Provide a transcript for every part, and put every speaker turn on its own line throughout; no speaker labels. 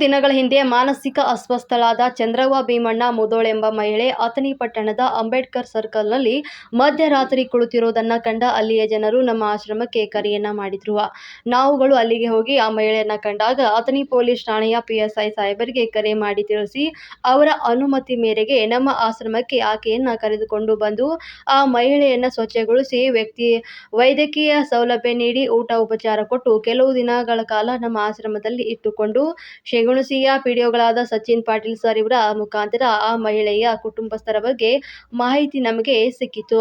ದಿನಗಳ ಹಿಂದೆ ಮಾನಸಿಕ ಅಸ್ವಸ್ಥಳಾದ ಚಂದ್ರವ್ವ ಭೀಮಣ್ಣ ಮುದೋಳ್ ಎಂಬ ಮಹಿಳೆ ಅಥಣಿ ಪಟ್ಟಣದ ಅಂಬೇಡ್ಕರ್ ಸರ್ಕಲ್ನಲ್ಲಿ ಮಧ್ಯರಾತ್ರಿ ಕುಳಿತಿರೋದನ್ನ ಕಂಡ ಅಲ್ಲಿಯ ಜನರು ನಮ್ಮ ಆಶ್ರಮಕ್ಕೆ ಕರೆಯನ್ನ ಮಾಡಿದ್ರು. ನಾವುಗಳು ಅಲ್ಲಿಗೆ ಹೋಗಿ ಆ ಮಹಿಳೆಯನ್ನ ಕಂಡಾಗ ಅಥಣಿ ಪೊಲೀಸ್ ಠಾಣೆಯ ಪಿಎಸ್ಐ ಸಾಹೇಬರಿಗೆ ಕರೆ ಮಾಡಿ ತಿಳಿಸಿ ಅವರ ಅನುಮತಿ ಮೇರೆಗೆ ನಮ್ಮ ಆಶ್ರಮಕ್ಕೆ ಆಕೆಯನ್ನ ಕರೆದುಕೊಂಡು ಬಂದು ಆ ಮಹಿಳೆಯನ್ನ ಸ್ವಚ್ಛಗೊಳಿಸಿ ವ್ಯಕ್ತಿ ವೈದ್ಯಕೀಯ ಸೌಲಭ್ಯ ನೀಡಿ ಊಟ ಉಪಚಾರ ಕೊಟ್ಟು ಕೆಲವು ದಿನಗಳ ಕಾಲ ನಮ್ಮ ಆಶ್ರಮದಲ್ಲಿ ಇಟ್ಟುಕೊಂಡು ಶೇಗುಣಸಿಯ ಪಿಡಿಒಗಳಾದ ಸಚಿನ್ ಪಾಟೀಲ್ ಸರ್ ಇವರ ಮುಖಾಂತರ ಆ ಮಹಿಳೆಯ ಕುಟುಂಬಸ್ಥರ ಬಗ್ಗೆ ಮಾಹಿತಿ ನಮಗೆ ಸಿಕ್ಕಿತು.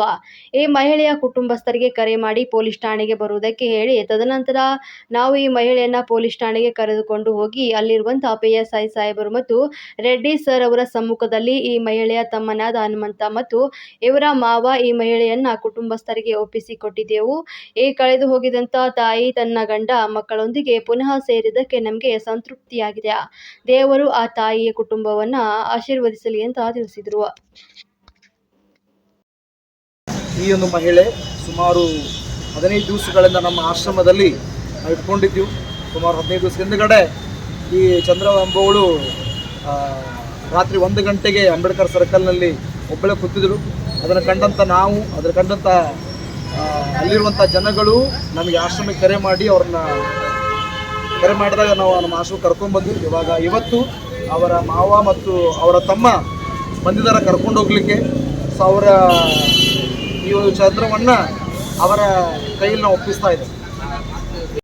ಈ ಮಹಿಳೆಯ ಕುಟುಂಬಸ್ಥರಿಗೆ ಕರೆ ಮಾಡಿ ಪೊಲೀಸ್ ಠಾಣೆಗೆ ಬರುವುದಕ್ಕೆ ಹೇಳಿ ತದನಂತರ ನಾವು ಈ ಮಹಿಳೆಯನ್ನ ಪೊಲೀಸ್ ಠಾಣೆಗೆ ಕರೆದುಕೊಂಡು ಹೋಗಿ ಅಲ್ಲಿರುವಂತಹ ಪಿ ಎಸ್ ಐ ಸಾಹೇಬರು ಮತ್ತು ರೆಡ್ಡಿ ಸರ್ ಅವರ ಸಮ್ಮುಖದಲ್ಲಿ ಈ ಮಹಿಳೆಯ ತಮ್ಮನಾದ ಹನುಮಂತ ಮತ್ತು ಇವರ ಮಾವ ಈ ಮಹಿಳೆಯನ್ನ ಕುಟುಂಬಸ್ಥರಿಗೆ ಒಪ್ಪಿಸಿಕೊಟ್ಟಿದ್ದೆವು. ಈ ಕಳೆದು ಹೋಗಿದಂತ ತಾಯಿ, ತನ್ನ ಗಂಡ, ಮಕ್ಕಳೊಂದಿಗೆ ಪುನಃ ಸೇರಿದ್ದಕ್ಕೆ ನಮಗೆ ಸಂತೃಪ್ತಿಯಾಗಿದೆ ದೇವರು ಆ ತಾಯಿಯ ಕುಟುಂಬವನ್ನ ಆಶೀರ್ವದಿಸಲಿ ಅಂತ ತಿಳಿಸಿದ್ರು.
ಈ ಒಂದು ಮಹಿಳೆ ಸುಮಾರು ಹದಿನೈದು ದಿವಸಗಳಿಂದ ನಮ್ಮ ಆಶ್ರಮದಲ್ಲಿ ಇಟ್ಕೊಂಡಿದ್ದೀವಿ. ಸುಮಾರು ಹದಿನೈದು ದಿವಸ ಹಿಂದುಗಡೆ ಈ ಚಂದ್ರ ಎಂಬುವಳು ಆ, ರಾತ್ರಿ ಒಂದು ಗಂಟೆಗೆ ಅಂಬೇಡ್ಕರ್ ಸರ್ಕಲ್ನಲ್ಲಿ ಒಬ್ಬಳೆ ಕೂತಿದ್ರು ಅದನ್ನು ಕಂಡಂಥ ನಾವು ಅದನ್ನು ಕಂಡಂಥ ಅಲ್ಲಿರುವಂಥ ಜನಗಳು ನಮಗೆ ಆಶ್ರಮಕ್ಕೆ ಕರೆ ಮಾಡಿ ಅವ್ರನ್ನ ಕರೆ ಮಾಡಿದಾಗ ನಾವು ನಮ್ಮ ಆಶ್ರಮಕ್ಕೆ ಕರ್ಕೊಂಡ್ಬಂದ್ವಿ ಇವಾಗ ಇವತ್ತು ಅವರ ಮಾವ ಮತ್ತು ಅವರ ತಮ್ಮ ಬಂದಿದ್ದಾರೆ ಕರ್ಕೊಂಡು ಹೋಗ್ಲಿಕ್ಕೆ. ಸೊ ಅವರ ಈ ಚಂದ್ರವನ್ನ ಅವರ ಕೈಯಲ್ಲಿ ನಾವು ಒಪ್ಪಿಸ್ತಾ ಇದ್ದೇವೆ.